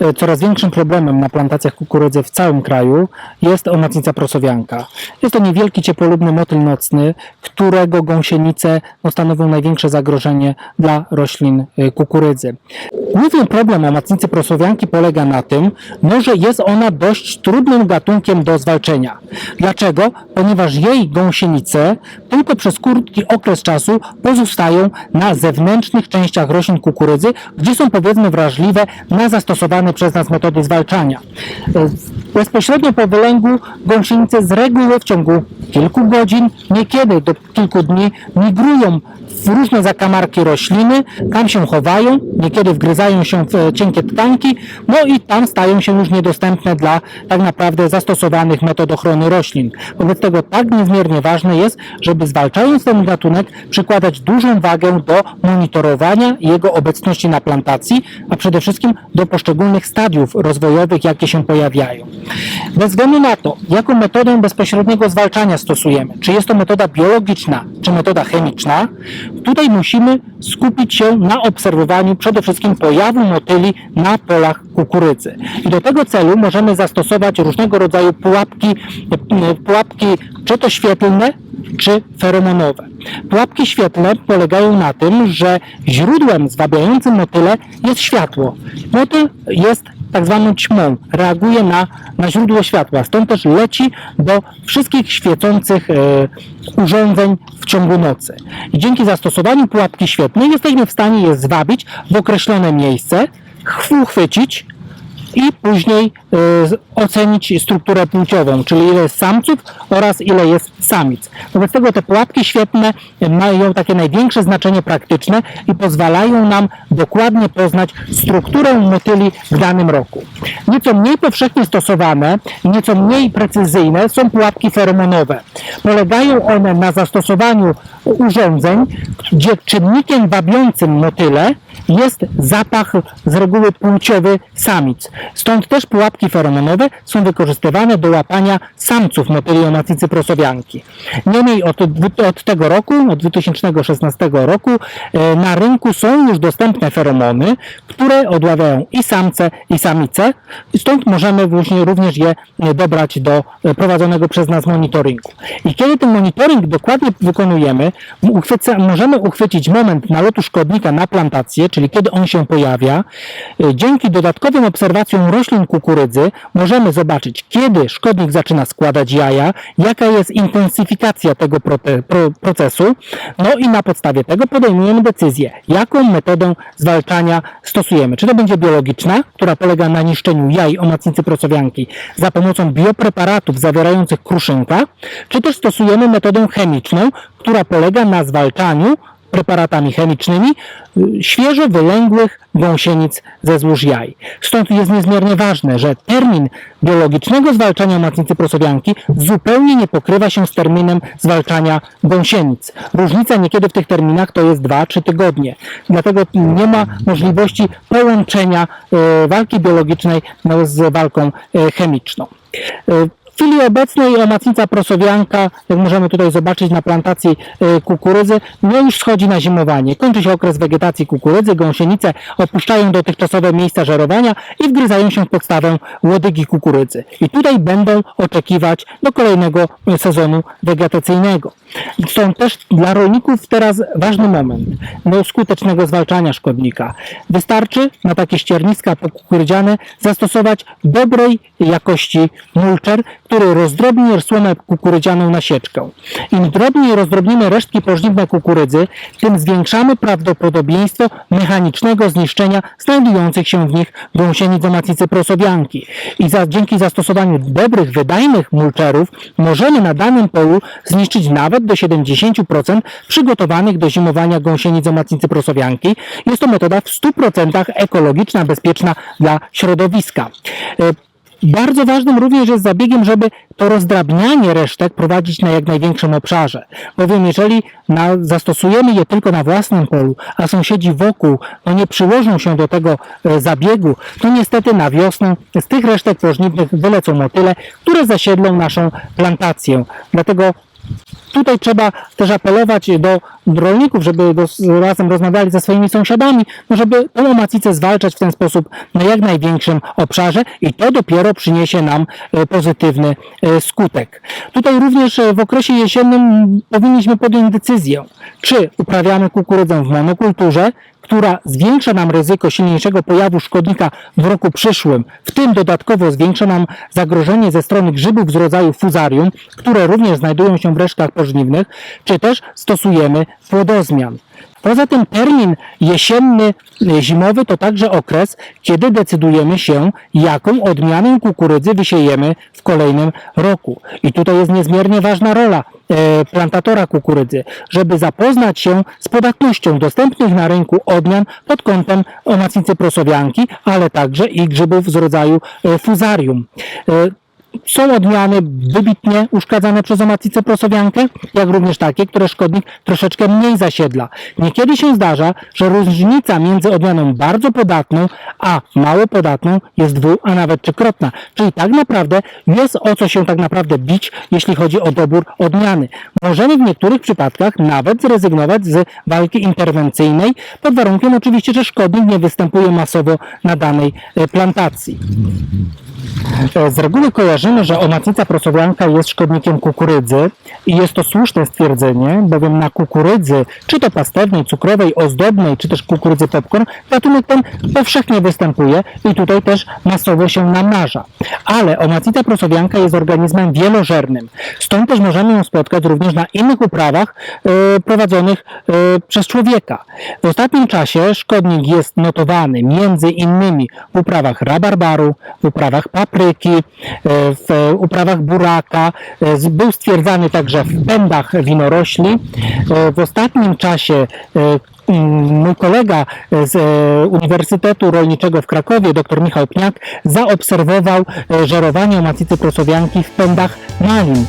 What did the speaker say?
e, coraz większym problemem na plantacjach kukurydzy w całym kraju jest omacnica prosowianka. Jest to niewielki ciepłolubny motyl nocny, którego gąsienice no, stanowią największe zagrożenie dla roślin e, kukurydzy. Główny problem omacnicy prosowianki polega na tym, no, że jest ona dość trudnym gatunkiem do zwalczenia. Dlaczego? Ponieważ jej gąsienice tylko przez krótki okres czasu pozostają na zewnętrznych częściach roślin kukurydzy, gdzie są powiedzmy wrażliwe na zastosowane przez nas metody zwalczania. E, Bezpośrednio po wylęgu gąsienice z reguły w ciągu kilku godzin, niekiedy do kilku dni migrują w różne zakamarki rośliny, tam się chowają, niekiedy wgryzają się w e, cienkie tkanki, no i tam stają się już niedostępne dla tak naprawdę zastosowanych metod ochrony roślin. Wobec tego tak niezmiernie ważne jest, żeby zwalczając ten gatunek przykładać dużą wagę do monitorowania jego obecności na plantacji, a przede wszystkim do poszczególnych stadiów rozwojowych, jakie się pojawiają. Bez względu na to, jaką metodę bezpośredniego zwalczania stosujemy, czy jest to metoda biologiczna, czy metoda chemiczna, tutaj musimy skupić się na obserwowaniu przede wszystkim pojawu motyli na polach kukurydzy. I do tego celu możemy zastosować różnego rodzaju pułapki, pułapki czy to świetlne, czy feromonowe. Pułapki świetlne polegają na tym, że źródłem zwabiającym motyle jest światło. Motyl jest tak zwaną ćmą, reaguje na, na źródło światła, stąd też leci do wszystkich świecących e, urządzeń w ciągu nocy. I dzięki zastosowaniu pułapki świetlnej jesteśmy w stanie je zwabić w określone miejsce, ch- uchwycić i później y, ocenić strukturę płciową, czyli ile jest samców oraz ile jest samic. Wobec tego te pułapki świetne mają takie największe znaczenie praktyczne i pozwalają nam dokładnie poznać strukturę motyli w danym roku. Nieco mniej powszechnie stosowane nieco mniej precyzyjne są pułapki feromonowe. Polegają one na zastosowaniu urządzeń, gdzie czynnikiem wabiącym motyle jest zapach z reguły płciowy samic. Stąd też pułapki feromonowe są wykorzystywane do łapania samców motyli o matricy prosowianki. Niemniej od, od tego roku, od 2016 roku e, na rynku są już dostępne feromony, które odławiają i samce i samice. Stąd możemy później również je e, dobrać do e, prowadzonego przez nas monitoringu. I kiedy ten monitoring dokładnie wykonujemy, uchwyca, możemy uchwycić moment nalotu szkodnika na plantację, czyli kiedy on się pojawia. Y, Dzięki dodatkowym obserwacjom roślin kukurydzy możemy zobaczyć, kiedy szkodnik zaczyna składać jaja, jaka jest intensyfikacja tego procesu, no i na podstawie tego podejmujemy decyzję, jaką metodę zwalczania stosujemy. Czy to będzie biologiczna, która polega na niszczeniu jaj omacnicy prosowianki za pomocą biopreparatów zawierających kruszynka, czy też stosujemy metodę chemiczną, która polega na zwalczaniu preparatami chemicznymi świeżo wylęgłych gąsienic ze złóż jaj. Stąd jest niezmiernie ważne, że termin biologicznego zwalczania matnicy prosowianki zupełnie nie pokrywa się z terminem zwalczania gąsienic. Różnica niekiedy w tych terminach to jest 2-3 tygodnie. Dlatego nie ma możliwości połączenia e, walki biologicznej no, z walką e, chemiczną. W chwili obecnej omacnica prosowianka, jak możemy tutaj zobaczyć na plantacji e, kukurydzy, no już schodzi na zimowanie. Kończy się okres wegetacji kukurydzy, gąsienice opuszczają dotychczasowe miejsca żerowania i wgryzają się w podstawę łodygi kukurydzy. I tutaj będą oczekiwać do kolejnego sezonu wegetacyjnego. Stąd też dla rolników teraz ważny moment do skutecznego zwalczania szkodnika. Wystarczy na takie ścierniska pokukurydziane zastosować dobrej jakości mulcher, który rozdrobni słomę kukurydzianą na sieczkę. Im drobniej rozdrobnimy resztki pożniwne kukurydzy, tym zwiększamy prawdopodobieństwo mechanicznego zniszczenia znajdujących się w nich gąsienic o macicy prosowianki. I za, dzięki zastosowaniu dobrych, wydajnych mulcherów możemy na danym polu zniszczyć nawet do 70% przygotowanych do zimowania gąsienic o macicy prosowianki. Jest to metoda w 100% ekologiczna, bezpieczna dla środowiska. E, bardzo ważnym również jest zabiegiem, żeby to rozdrabnianie resztek prowadzić na jak największym obszarze. Bowiem jeżeli na, zastosujemy je tylko na własnym polu, a sąsiedzi wokół no nie przyłożą się do tego e, zabiegu, to niestety na wiosnę z tych resztek pożniwnych wylecą motyle, które zasiedlą naszą plantację. Dlatego tutaj trzeba też apelować do rolników, żeby dos- razem rozmawiali ze swoimi sąsiadami, no żeby tą omacicę zwalczać w ten sposób na jak największym obszarze i to dopiero przyniesie nam e, pozytywny e, skutek. Tutaj również e, w okresie jesiennym powinniśmy podjąć decyzję, czy uprawiamy kukurydzę w monokulturze, która zwiększa nam ryzyko silniejszego pojawu szkodnika w roku przyszłym, w tym dodatkowo zwiększa nam zagrożenie ze strony grzybów z rodzaju fuzarium, które również znajdują się w resztkach pożniwnych, czy też stosujemy płodozmian. Poza tym termin jesienny, e, zimowy to także okres, kiedy decydujemy się, jaką odmianę kukurydzy wysiejemy w kolejnym roku. I tutaj jest niezmiernie ważna rola e, plantatora kukurydzy, żeby zapoznać się z podatnością dostępnych na rynku odmian pod kątem omacnicy prosowianki, ale także i grzybów z rodzaju e, fuzarium. Są odmiany wybitnie uszkadzane przez omacicę prosowiankę, jak również takie, które szkodnik troszeczkę mniej zasiedla. Niekiedy się zdarza, że różnica między odmianą bardzo podatną, a mało podatną jest dwu, a nawet trzykrotna. Czyli tak naprawdę jest o co się tak naprawdę bić, jeśli chodzi o dobór odmiany. Możemy w niektórych przypadkach nawet zrezygnować z walki interwencyjnej, pod warunkiem oczywiście, że szkodnik nie występuje masowo na danej e, plantacji. Z reguły kojarzymy, że omacnica prosowianka jest szkodnikiem kukurydzy i jest to słuszne stwierdzenie, bowiem na kukurydzy, czy to pastewnej, cukrowej, ozdobnej, czy też kukurydzy popcorn, gatunek ten powszechnie występuje i tutaj też masowo się namnaża. Ale omacnica prosowianka jest organizmem wielożernym, stąd też możemy ją spotkać również na innych uprawach e, prowadzonych e, przez człowieka. W ostatnim czasie szkodnik jest notowany między innymi w uprawach rabarbaru, w uprawach papryki, e, w uprawach buraka. E, Był stwierdzany także w pędach winorośli. E, W ostatnim czasie Mój kolega z Uniwersytetu Rolniczego w Krakowie, dr Michał Pniak, zaobserwował żerowanie omacicy prosowianki w pędach malin.